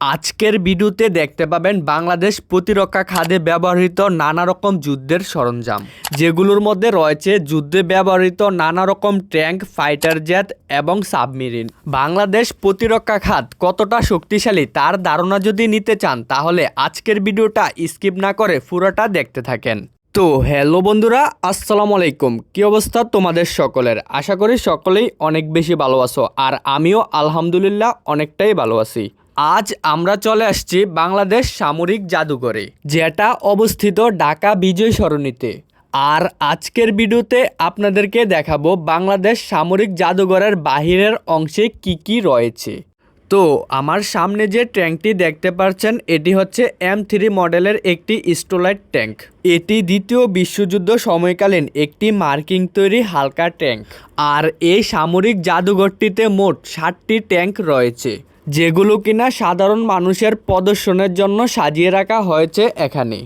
আজকের ভিডিওতে দেখতে পাবেন বাংলাদেশ প্রতিরক্ষা খাতে ব্যবহৃত নানা রকম যুদ্ধের সরঞ্জাম, যেগুলোর মধ্যে রয়েছে যুদ্ধে ব্যবহৃত নানা রকম ট্যাঙ্ক, ফাইটার জেট এবং সাবমেরিন। বাংলাদেশ প্রতিরক্ষা খাত কতটা শক্তিশালী তার ধারণা যদি নিতে চান, তাহলে আজকের ভিডিওটা স্কিপ না করে পুরোটা দেখতে থাকেন। তো হ্যালো বন্ধুরা, আসসালামু আলাইকুম। কি অবস্থা তোমাদের সকলের? আশা করি সকলেই অনেক বেশি ভালো আছো, আর আমিও আলহামদুলিল্লাহ অনেকটাই ভালো আছি। আজ আমরা চলে আসছি বাংলাদেশ সামরিক জাদুঘরে, যেটা অবস্থিত ঢাকা বিজয় সরণিতে। আর আজকের ভিডিওতে আপনাদেরকে দেখাবো বাংলাদেশ সামরিক জাদুঘরের বাহিরের অংশে কি কি রয়েছে। তো আমার সামনে যে ট্যাঙ্কটি দেখতে পাচ্ছেন এটি হচ্ছে এম থ্রি মডেলের একটি স্টোলাইট ট্যাঙ্ক। এটি দ্বিতীয় বিশ্বযুদ্ধ সময়কালীন একটি মার্কিং তৈরি হালকা ট্যাঙ্ক। আর এই সামরিক জাদুঘরটিতে মোট ষাটটি ট্যাঙ্ক রয়েছে, যেগুলো কিনা সাধারণ মানুষের প্রদর্শনের জন্য সাজিয়ে রাখা হয়েছে এখানে।